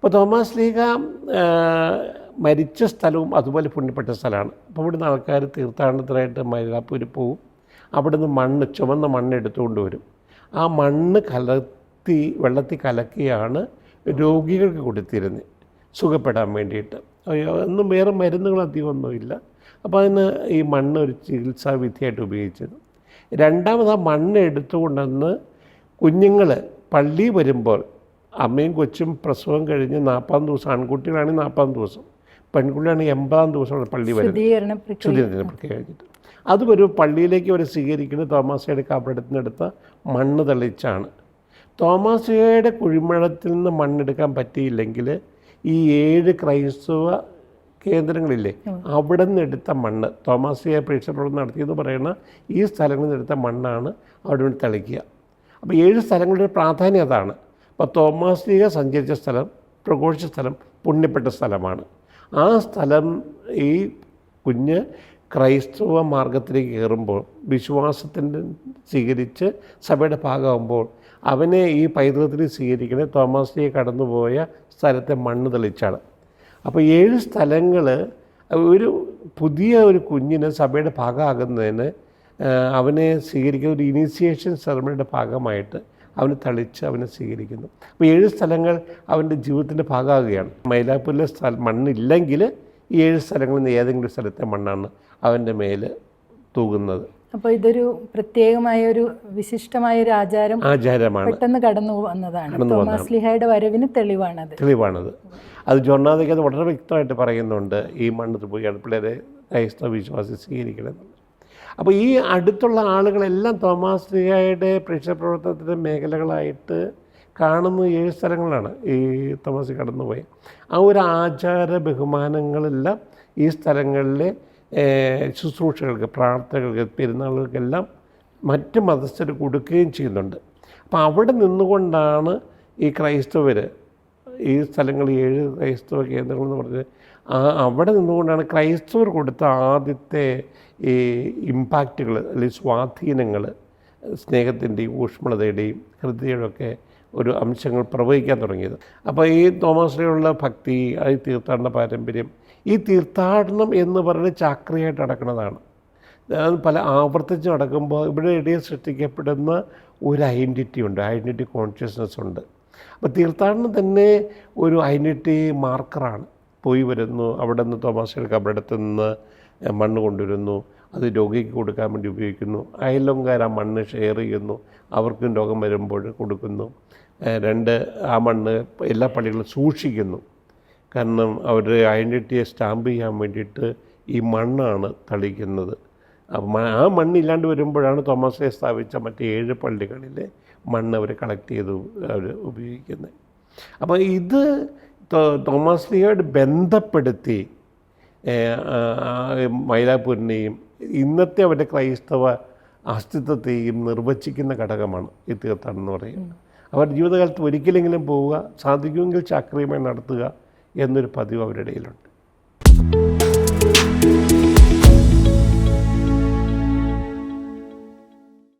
അപ്പോൾ തോമസ് ലീഗ മരിച്ച സ്ഥലവും അതുപോലെ പുണ്യപ്പെട്ട സ്ഥലമാണ്. അപ്പോൾ ഇവിടുന്ന് ആൾക്കാർ തീർത്ഥാടനത്തിനായിട്ട് മൈലാപ്പൂർ പോവും. അവിടുന്ന് മണ്ണ് ചുവന്ന മണ്ണ് എടുത്തുകൊണ്ട് വരും. ആ മണ്ണ് കലർത്തി വെള്ളത്തിൽ കലക്കിയാണ് രോഗികൾക്ക് കൊടുത്തിരുന്നത്. സുഖപ്പെടാൻ വേണ്ടിയിട്ട്. ഒന്നും വേറെ മരുന്നുകൾ അധികമൊന്നുമില്ല അപ്പോൾ അതിന് ഈ മണ്ണ് ഒരു ചികിത്സാ വിധിയായിട്ട് ഉപയോഗിച്ചത്. രണ്ടാമത് ആ മണ്ണ് എടുത്തുകൊണ്ടെന്ന് കുഞ്ഞുങ്ങൾ പള്ളി വരുമ്പോൾ അമ്മയും കൊച്ചും പ്രസവം കഴിഞ്ഞ് നാൽപ്പതാം ദിവസം ആൺകുട്ടികളാണെങ്കിൽ നാൽപ്പതാം ദിവസം പെൺകുട്ടികളാണെങ്കിൽ എൺപതാം ദിവസമാണ് പള്ളി വരുന്നത്. ശുദ്ധീകരണ പ്രക്രിയ. കഴിഞ്ഞിട്ട്. അത് ഒരു പള്ളിയിലേക്ക് അവർ സ്വീകരിക്കുന്നത് തോമാസയുടെ കബറടത്തിനെടുത്ത മണ്ണ് തെളിച്ചാണ്. തോമാസയുടെ കുഴിമഴത്തിൽ നിന്ന് മണ്ണെടുക്കാൻ പറ്റിയില്ലെങ്കിൽ ഈ ഏഴ് ക്രൈസ്തവ കേന്ദ്രങ്ങളില്ലേ അവിടെ നിന്ന് എടുത്ത മണ്ണ് തോമാസിയെ പ്രേക്ഷകരോട് നടത്തിയെന്ന് പറയുന്ന ഈ സ്ഥലങ്ങളിൽ നിന്ന് എടുത്ത മണ്ണാണ് അവിടെ നിന്ന് തെളിക്കുക. അപ്പോൾ ഏഴ് സ്ഥലങ്ങളുടെ പ്രാധാന്യം അതാണ്. അപ്പോൾ തോമാസ്ലിക സഞ്ചരിച്ച സ്ഥലം പ്രഘോഷിച്ച സ്ഥലം പുണ്യപ്പെട്ട സ്ഥലമാണ്. ആ സ്ഥലം ഈ കുഞ്ഞ് ക്രൈസ്തവ മാർഗത്തിലേക്ക് കയറുമ്പോൾ വിശ്വാസത്തിന്റെ സ്വീകരിച്ച് സഭയുടെ ഭാഗമാകുമ്പോൾ അവനെ ഈ പൈതൃകത്തിൽ സ്വീകരിക്കുന്നത് തോമാസ്ലിയെ കടന്നുപോയ സ്ഥലത്തെ മണ്ണ് തെളിച്ചാണ്. അപ്പോൾ ഏഴ് സ്ഥലങ്ങൾ ഒരു പുതിയ ഒരു കുഞ്ഞിന് സഭയുടെ ഭാഗമാകുന്നതിന് അവനെ സ്വീകരിക്കുന്ന ഒരു ഇനീഷ്യേഷൻ സെറമണിയുടെ ഭാഗമായിട്ട് അവനെ തളിച്ച് അവനെ സ്വീകരിക്കുന്നു. അപ്പോൾ ഏഴ് സ്ഥലങ്ങൾ അവന്റെ ജീവിതത്തിന്റെ ഭാഗമാകുകയാണ്. മൈലാപ്പൂരിലെ സ്ഥല മണ്ണില്ലെങ്കിൽ ഈ ഏഴ് സ്ഥലങ്ങളിൽ നിന്ന് ഏതെങ്കിലും സ്ഥലത്തെ മണ്ണാണ് അവന്റെ മേൽ തൂകുന്നത്. അപ്പോൾ ഇതൊരു പ്രത്യേകമായ ഒരു വിശിഷ്ടമായ ഒരു ആചാരം ആചാരമാണ്. പെട്ടെന്ന് കടന്നു വന്നതാണ്. തോമസ് ലിഹയുടെ വരവിന് തെളിവാണത്. തെളിവാണത്. അത് ജോർണാഥയ്ക്ക് അത് വളരെ വ്യക്തമായിട്ട് പറയുന്നുണ്ട്. ഈ മണ്ണിൽ പോയി അടുപ്പിളരെ ക്രൈസ്തവ വിശ്വാസി സ്വീകരിക്കണം. അപ്പോൾ ഈ അടുത്തുള്ള ആളുകളെല്ലാം തോമാസ് ലീഗയുടെ പ്രേക്ഷപ്രവർത്തനത്തിന്റെ മേഖലകളായിട്ട് കാണുന്ന ഏഴ് സ്ഥലങ്ങളാണ് ഈ തോമസ് കടന്നുപോയി. ആ ഒരു ആചാര ബഹുമാനങ്ങളെല്ലാം ഈ സ്ഥലങ്ങളിലെ ശുശ്രൂഷകൾക്ക് പ്രാർത്ഥനകൾക്ക് പെരുന്നാളുകൾക്കെല്ലാം മറ്റ് മതസ്ഥർ കൊടുക്കുകയും ചെയ്യുന്നുണ്ട്. അപ്പോൾ അവിടെ നിന്നുകൊണ്ടാണ് ഈ ക്രൈസ്തവർ ഈ സ്ഥലങ്ങൾ ഏഴ് ക്രൈസ്തവ കേന്ദ്രങ്ങൾ എന്ന് പറഞ്ഞ് ആ അവിടെ നിന്നുകൊണ്ടാണ് ക്രൈസ്തവർ കൊടുത്ത ആദ്യത്തെ ഈ ഇമ്പാക്റ്റുകൾ അല്ലെങ്കിൽ സ്വാധീനങ്ങൾ സ്നേഹത്തിന്റെയും ഊഷ്മളതയുടെയും ഹൃദയയുടെയൊക്കെ ഒരു അംശങ്ങൾ പ്രവഹിക്കാൻ തുടങ്ങിയത്. അപ്പോൾ ഈ തോമസിലുള്ള ഭക്തി ഈ തീർത്ഥാടന പാരമ്പര്യം ഈ തീർത്ഥാടനം എന്ന് പറയുന്നത് ചാക്രിയായിട്ട് നടക്കുന്നതാണ്. പല ആവർത്തിച്ച് നടക്കുമ്പോൾ ഇവിടെ ഇടയിൽ സൃഷ്ടിക്കപ്പെടുന്ന ഒരു ഐഡന്റിറ്റി ഉണ്ട് ഐഡന്റിറ്റി കോൺഷ്യസ്നെസ് ഉണ്ട് അപ്പോൾ തീർത്ഥാടനം തന്നെ ഒരു ഐഡന്റിറ്റി മാർക്കറാണ്. പോയി വരുന്നു അവിടെ നിന്ന് തോമാസയുടെ കബറടത്ത് നിന്ന് മണ്ണ് കൊണ്ടുവരുന്നു അത് രോഗിക്ക് കൊടുക്കാൻ വേണ്ടി ഉപയോഗിക്കുന്നു. അയൽവങ്കാർ ആ മണ്ണ് ഷെയർ ചെയ്യുന്നു അവർക്കും രോഗം വരുമ്പോൾ കൊടുക്കുന്നു. രണ്ട് ആ മണ്ണ് എല്ലാ പള്ളികളും സൂക്ഷിക്കുന്നു. കാരണം അവരുടെ ഐഡന്റിറ്റിയെ സ്റ്റാമ്പ് ചെയ്യാൻ വേണ്ടിയിട്ട് ഈ മണ്ണാണ് തളിക്കുന്നത്. ആ മണ്ണില്ലാണ്ട് വരുമ്പോഴാണ് തോമസെ സ്ഥാപിച്ച മറ്റ് ഏഴ് പള്ളികളിലെ മണ്ണ് അവർ കളക്ട് ചെയ്ത് അവർ ഉപയോഗിക്കുന്നത് അപ്പോൾ ഇത് തോമസ് ലിയോട് ബന്ധപ്പെടുത്തി മൈലാപ്പൂരിനെയും ഇന്നത്തെ അവരുടെ ക്രൈസ്തവ അസ്തിത്വത്തെയും നിർവചിക്കുന്ന ഘടകമാണ് ഈ തീർത്ഥാടനം പറയുന്നത്. അവർ ജീവിതകാലത്ത് ഒരിക്കലെങ്കിലും പോവുക സാധിക്കുമെങ്കിൽ ചാക്രിയമായി നടത്തുക എന്നൊരു പതിവ് അവരുടെ ഇടയിലുണ്ട്.